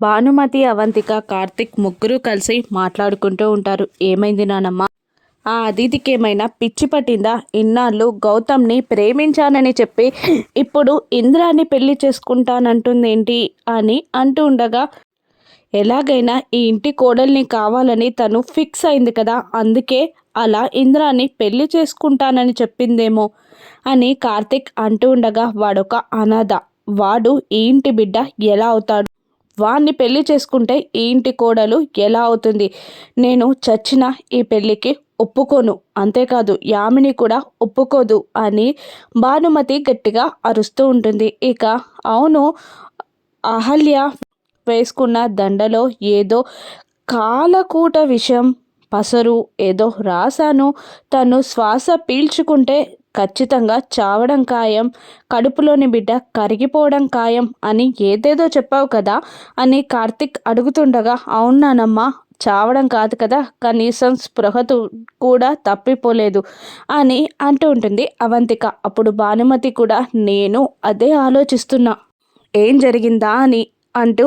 భానుమతి అవంతిక కార్తిక్ ముగ్గురు కలిసి మాట్లాడుకుంటూ ఉంటారు. ఏమైంది నానమ్మ? ఆ అతిథికి ఏమైనా పిచ్చి పట్టిందా? ఇన్నాళ్ళు గౌతమ్ని ప్రేమించానని చెప్పి ఇప్పుడు ఇంద్రాన్ని పెళ్ళి చేసుకుంటానంటుందేంటి అని అంటూ ఉండగా ఎలాగైనా ఈ ఇంటి కోడల్ని కావాలని తను ఫిక్స్ అయింది కదా అందుకే అలా ఇంద్రాన్ని పెళ్ళి చేసుకుంటానని చెప్పిందేమో అని కార్తిక్ అంటూ ఉండగా వాడొక అనాథ. వాడు ఈ ఇంటి బిడ్డ ఎలా అవుతాడు? వాణ్ణి పెళ్ళి చేసుకుంటే ఈ ఇంటి కోడలు ఎలా అవుతుంది? నేను చచ్చిన ఈ పెళ్ళికి ఒప్పుకోను. అంతేకాదు యామిని కూడా ఒప్పుకోదు అని భానుమతి గట్టిగా అరుస్తూ ఉంటుంది. ఇక అవును అహల్య వేసుకున్న దండలో ఏదో కాలకూట విషయం పసరు ఏదో రాశాను. తను శ్వాస పీల్చుకుంటే ఖచ్చితంగా చావడం ఖాయం. కడుపులోని బిడ్డ కరిగిపోవడం ఖాయం అని ఏదేదో చెప్పావు కదా అని కార్తిక్ అడుగుతుండగా అవునానమ్మా చావడం కాదు కదా కనీసం స్పృహతు కూడా తప్పిపోలేదు అని అంటూ ఉంటుంది అవంతిక. అప్పుడు భానుమతి కూడా నేను అదే ఆలోచిస్తున్నా. ఏం జరిగిందా అని అంటూ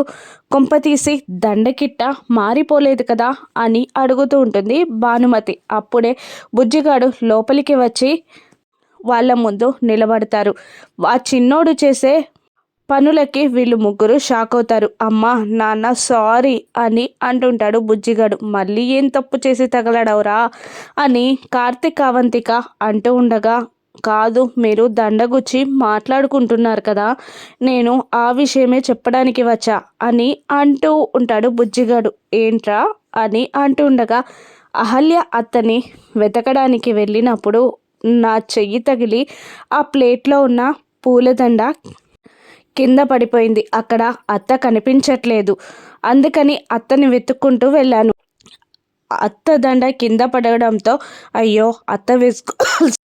కొంపతీసి దండకిట్ట మారిపోలేదు కదా అని అడుగుతూ ఉంటుంది భానుమతి. అప్పుడే బుజ్జిగాడు లోపలికి వచ్చి వాళ్ళ ముందు నిలబడతారు. ఆ చిన్నోడు చేసే పనులకి వీళ్ళు ముగ్గురు షాక్ అవుతారు. అమ్మా నాన్న సారీ అని అంటుంటాడు బుజ్జిగాడు. మళ్ళీ ఏం తప్పు చేసి తగలడవురా అని కార్తిక్ అవంతిక అంటూ ఉండగా కాదు మీరు దండగుచ్చి మాట్లాడుకుంటున్నారు కదా నేను ఆ విషయమే చెప్పడానికి వచ్చా అని అంటూ ఉంటాడు బుజ్జిగాడు. ఏంట్రా? అని అంటూ ఉండగా అహల్య అతని వెతకడానికి వెళ్ళినప్పుడు నా చెయ్యి తగిలి ఆ ప్లేట్లో ఉన్న పూలదండ కింద పడిపోయింది. అక్కడ అత్త కనిపించట్లేదు. అందుకని అత్తని వెతుక్కుంటూ వెళ్ళాను. అత్త దండ కింద పడడంతో అయ్యో అత్త వేసుకోవాల్సి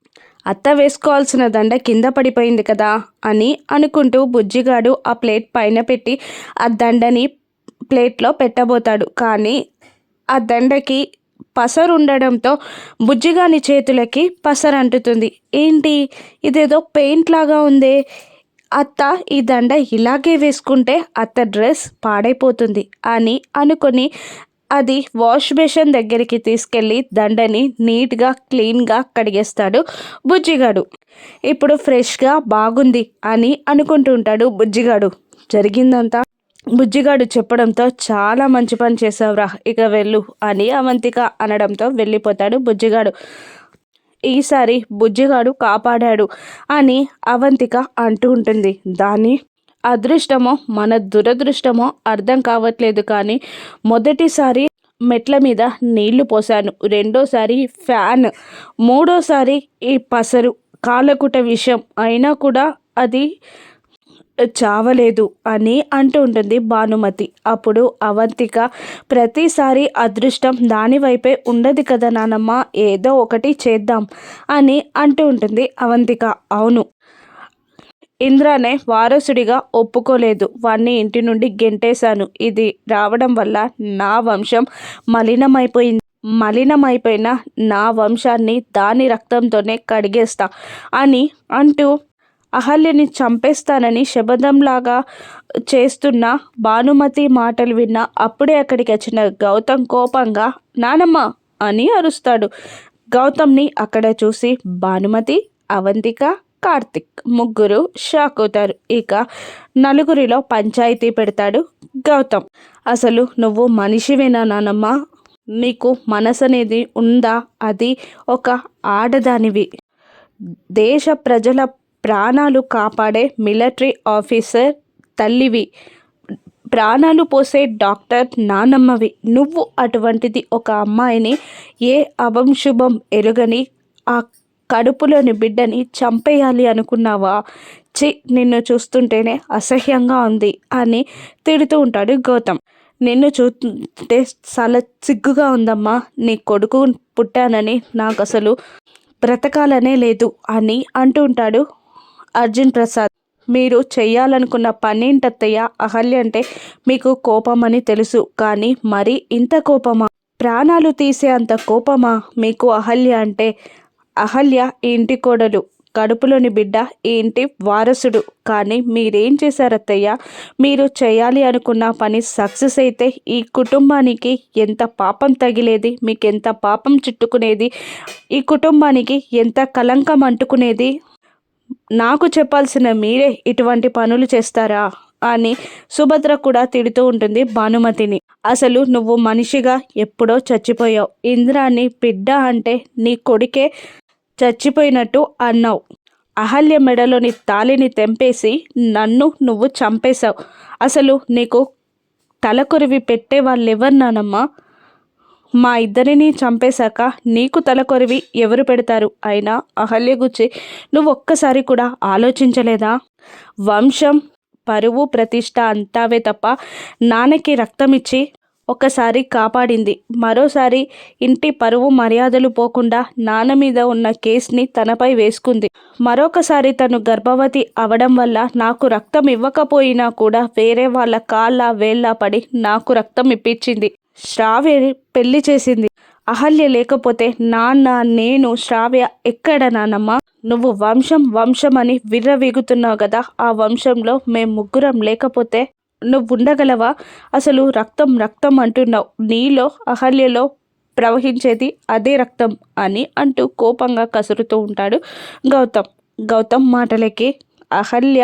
అత్త వేసుకోవాల్సిన దండ కింద పడిపోయింది కదా అని అనుకుంటూ బుజ్జిగాడు ఆ ప్లేట్ పైన పెట్టి ఆ దండని ప్లేట్లో పెట్టబోతాడు. కానీ ఆ దండకి పసరు ఉండడంతో బుజ్జిగాని చేతులకి పసరు అంటుతుంది ఏంటి? ఇదేదో పెయింట్ లాగా ఉందే. అత్త ఈ దండ ఇలాగే వేసుకుంటే అత్త డ్రెస్ పాడైపోతుంది అని అనుకొని అది వాష్ బేషన్ దగ్గరికి తీసుకెళ్ళి దండని నీట్గా క్లీన్గా కడిగేస్తాడు బుజ్జిగాడు. ఇప్పుడు ఫ్రెష్గా బాగుంది అని అనుకుంటూ ఉంటాడు బుజ్జిగాడు. జరిగిందంతా బుజ్జిగాడు చెప్పడంతో చాలా మంచి పని చేసావురా ఇక వెళ్ళు అని అవంతిక అనడంతో వెళ్ళిపోతాడు బుజ్జిగాడు. ఈసారి బుజ్జిగాడు కాపాడాడు అని అవంతిక అంటూ ఉంటుంది. దాని అదృష్టమో మన దురదృష్టమో అర్థం కావట్లేదు కానీ మొదటిసారి మెట్ల మీద నీళ్ళు పోసాను రెండోసారి ఫ్యాన్ మూడోసారి ఈ పసరు కాలకుట విషయం అయినా కూడా అది చావలేదు అని అంటూ ఉంటుంది భానుమతి. అప్పుడు అవంతిక ప్రతిసారి అదృష్టం దాని వైపే ఉండదు కదా నానమ్మ ఏదో ఒకటి చేద్దాం అని అంటూ ఉంటుంది అవంతిక. అవును. ఇంద్రానే వారసుడిగా ఒప్పుకోలేదు. వాణ్ణి ఇంటి నుండి గెంటేశాను. ఇది రావడం వల్ల నా వంశం మలినమైపోయింది. మలినమైపోయిన నా వంశాన్ని దాని రక్తంతోనే కడిగేస్తా అని అంటూ అహల్యని చంపేస్తానని శబదంలాగా చేస్తున్న భానుమతి మాటలు విన్న అప్పుడే అక్కడికి వచ్చిన గౌతమ్ కోపంగా నానమ్మ అని అరుస్తాడు. గౌతమ్ని అక్కడ చూసి భానుమతి అవంతిక కార్తిక్ ముగ్గురు షాక్ అవుతారు. ఇక నలుగురిలో పంచాయతీ పెడతాడు గౌతమ్. అసలు నువ్వు మనిషివేనా నానమ్మ? నీకు మనసు అనేది ఉందా? అది ఒక ఆడదానివి. దేశ ప్రజల ప్రాణాలు కాపాడే మిలిటరీ ఆఫీసర్ తల్లివి. ప్రాణాలు పోసే డాక్టర్ నానమ్మవి. నువ్వు అటువంటిది ఒక అమ్మాయిని ఏ అభంశుభం ఎరుగని ఆ కడుపులోని బిడ్డని చంపేయాలి అనుకున్నావా? చి నిన్ను చూస్తుంటేనే అసహ్యంగా ఉంది అని తిడుతూ ఉంటాడు గౌతమ్. నిన్ను చూస్తుంటే చాలా సిగ్గుగా ఉందమ్మా. నీ కొడుకు పుట్టానని నాకు అసలు బ్రతకాలనే లేదు అని అంటూ ఉంటాడు అర్జున్ ప్రసాద్. మీరు చెయ్యాలనుకున్న పనేంటత్తయ్య అహల్య అంటే మీకు కోపమని తెలుసు. కానీ మరి ఇంత కోపమా? ప్రాణాలు తీసే అంత కోపమా మీకు అహల్య అంటే? అహల్య ఇంటి కోడలు కడుపులోని బిడ్డ ఈ ఇంటి వారసుడు. కానీ మీరేం చేశారత్తయ్య? మీరు చేయాలి అనుకున్న పని సక్సెస్ అయితే ఈ కుటుంబానికి ఎంత పాపం తగిలేది? మీకు ఎంత పాపం చుట్టుకునేది? ఈ కుటుంబానికి ఎంత కలంకం అంటుకునేది? నాకు చెప్పాల్సిన మీరే ఇటువంటి పనులు చేస్తారా? అని సుభద్ర కూడా తిడుతూ ఉంటుంది భానుమతిని. అసలు నువ్వు మనిషిగా ఎప్పుడో చచ్చిపోయావు. ఇంద్రాన్ని బిడ్డ అంటే నీ కొడుకే చచ్చిపోయినట్టు అన్నావు. అహల్య మెడలోని తాలిని తెంపేసి నన్ను నువ్వు చంపేశావు. అసలు నీకు తలకొరివి పెట్టే వాళ్ళెవరు నానమ్మా? మా ఇద్దరిని చంపేశాక నీకు తలకొరివి ఎవరు పెడతారు? అయినా అహల్య గుచ్చి నువ్వు ఒక్కసారి కూడా ఆలోచించలేదా? వంశం పరువు ప్రతిష్ట అంతావే తప్ప నాన్నకి రక్తం ఇచ్చి ఒకసారి కాపాడింది. మరోసారి ఇంటి పరువు మర్యాదలు పోకుండా నాన్న మీద ఉన్న కేసుని తనపై వేసుకుంది. మరొకసారి తను గర్భవతి అవడం వల్ల నాకు రక్తం ఇవ్వకపోయినా కూడా వేరే వాళ్ళ కాళ్ళ వేళ్ళ పడి నాకు రక్తం ఇప్పించింది. శ్రావ్యని పెళ్ళి చేసింది. అహల్య లేకపోతే నాన్న నేను శ్రావ్య ఎక్కడ నానమ్మ నువ్వు వంశం వంశం అని విర్రవీగుతున్నావు కదా ఆ వంశంలో మేము ముగ్గురం లేకపోతే నువ్వు ఉండగలవా అసలు రక్తం రక్తం అంటున్నావు. నీలో అహల్యలో ప్రవహించేది అదే రక్తం అని అంటూ కోపంగా కసురుతూ ఉంటాడు గౌతమ్. గౌతమ్ మాటలకి అహల్య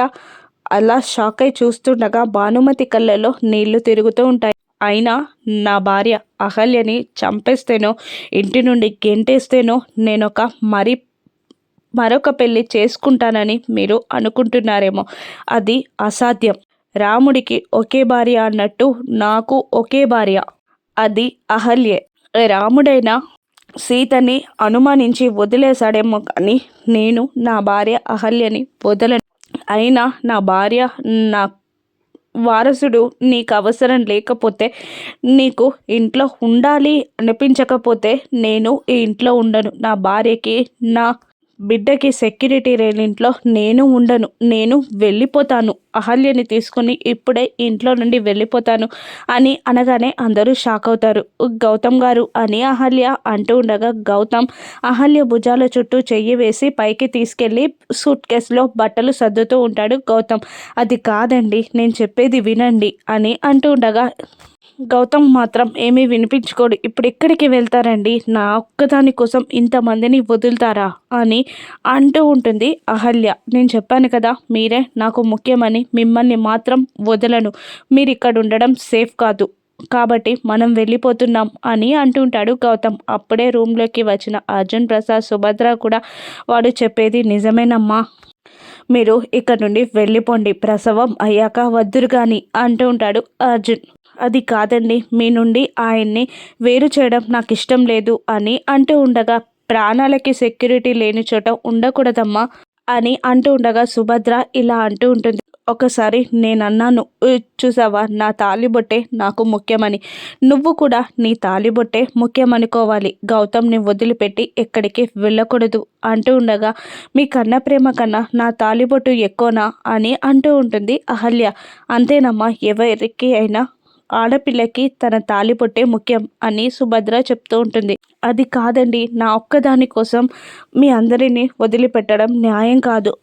అలా షాక్ అయి చూస్తుండగా భానుమతి కళ్ళలో నీళ్ళు తిరుగుతూ ఉంటాయి. అయినా నా భార్య అహల్యని చంపేస్తేనో ఇంటి నుండి గెంటేస్తేనో నేనొక మరి మరొక పెళ్ళి చేసుకుంటానని మీరు అనుకుంటున్నారేమో. అది అసాధ్యం. రాముడికి ఒకే భార్య అన్నట్టు నాకు ఒకే భార్య. అది అహల్యే. రాముడైనా సీతని అనుమానించి వదిలేశాడేమో కానీ నేను నా భార్య అహల్యని వదలను. అయినా నా భార్య నా వారసుడు నీకు అవసరం లేకపోతే నీకు ఇంట్లో ఉండాలి అనిపించకపోతే నేను ఈ ఇంట్లో ఉండను. నా భార్యకి నా బిడ్డకి సెక్యూరిటీ రేలింట్లో నేను ఉండను నేను వెళ్ళిపోతాను అహల్యని తీసుకుని ఇప్పుడే ఇంట్లో నుండి వెళ్ళిపోతాను అని అనగానే అందరూ షాక్ అవుతారు. గౌతమ్ గారు అని అహల్య అంటూ ఉండగా గౌతమ్ అహల్య భుజాల చుట్టూ చెయ్యి వేసి పైకి తీసుకెళ్ళి సూట్ కేసులో బట్టలు సర్దుతూ ఉంటాడు గౌతమ్. అది కాదండి నేను చెప్పేది వినండి అని అంటూ ఉండగా గౌతమ్ మాత్రం ఏమీ వినిపించుకోడు. ఇప్పుడు ఎక్కడికి వెళ్తారండి? నా ఒక్కదాని కోసం ఇంతమందిని వదులుతారా? అని అంటూ ఉంటుంది అహల్య. నేను చెప్పాను కదా మీరే నాకు ముఖ్యమని మిమ్మల్ని మాత్రం వదలను. మీరు ఇక్కడ ఉండడం సేఫ్ కాదు. కాబట్టి మనం వెళ్ళిపోతున్నాం అని అంటుంటాడు గౌతమ్. అప్పుడే రూమ్లోకి వచ్చిన అర్జున్ ప్రసాద్ సుభద్ర కూడా వాడు చెప్పేది నిజమేనమ్మా. మీరు ఇక్కడ నుండి వెళ్ళిపోండి. ప్రసవం అయ్యాక వద్దురు కానీ అంటూ ఉంటాడు అర్జున్. అది కాదండి. మీ నుండి ఆయన్ని వేరు చేయడం నాకు ఇష్టం లేదు అని అంటూ ఉండగా ప్రాణాలకి సెక్యూరిటీ లేని చోట ఉండకూడదమ్మా అని అంటూ ఉండగా సుభద్ర ఇలా అంటూ ఉంటుంది. ఒకసారి నేను అన్నాను చూసావా? నా తాలిబొట్టే నాకు ముఖ్యమని. నువ్వు కూడా నీ తాలిబొట్టే ముఖ్యమనుకోవాలి. గౌతమ్ని వదిలిపెట్టి ఎక్కడికి వెళ్ళకూడదు అంటూ ఉండగా మీ కన్న ప్రేమ కన్నా నా తాలిబొట్టు ఎక్కువనా? అని అంటూ ఉంటుంది అహల్య. అంతేనమ్మా ఎవరికి అయినా ఆడపిల్లకి తన తాలిపొట్టే ముఖ్యం అని సుభద్ర చెప్తూ ఉంటుంది. అది కాదండి నా ఒక్కదాని కోసం మీ అందరినీ వదిలిపెట్టడం న్యాయం కాదు.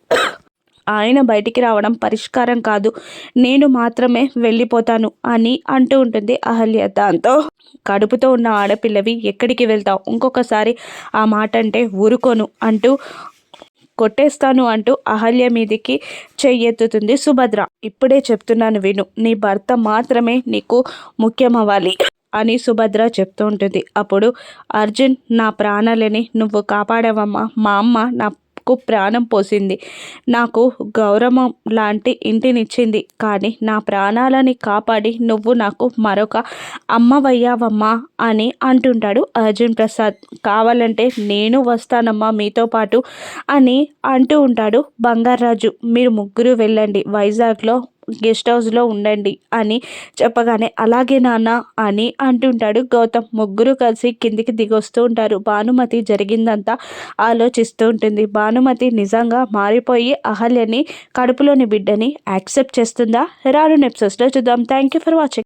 ఆయన బయటికి రావడం పరిష్కారం కాదు. నేను మాత్రమే వెళ్ళిపోతాను అని అంటూ ఉంటుంది అహల్య. దాంతో కడుపుతో ఉన్న ఆడపిల్లవి ఎక్కడికి వెళ్తావు? ఇంకొకసారి ఆ మాట అంటే ఊరుకోను అంటూ కొట్టేస్తాను అంటూ అహల్య మీదికి చెయ్యెత్తుతుంది సుభద్ర. ఇప్పుడే చెప్తున్నాను విను నీ భర్త మాత్రమే నీకు ముఖ్యమవ్వాలి అని సుభద్ర చెప్తూ ఉంటుంది. అప్పుడు అర్జున్ నా ప్రాణాలని నువ్వు కాపాడవమ్మా. మా అమ్మ నా నాకు ప్రాణం పోసింది. నాకు గౌరవం లాంటి ఇంటినిచ్చింది. కానీ నా ప్రాణాలని కాపాడి నువ్వు నాకు మరొక అమ్మవయ్యావమ్మా అని అంటుంటాడు అర్జున్ ప్రసాద్. కావాలంటే నేను వస్తానమ్మా మీతో పాటు అని అంటూ ఉంటాడు బంగారాజు మీరు ముగ్గురు వెళ్ళండి. వైజాగ్లో గెస్ట్ హౌస్లో ఉండండి అని చెప్పగానే అలాగే నాన్న అని అంటుంటాడు గౌతమ్. ముగ్గురు కలిసి కిందికి దిగొస్తూ ఉంటారు. భానుమతి జరిగిందంతా ఆలోచిస్తూ ఉంటుంది. భానుమతి నిజంగా మారిపోయి అహల్యని కడుపులోని బిడ్డని యాక్సెప్ట్ చేస్తుందా? రాను నెప్సెస్లో చూద్దాం. Thank you for watching.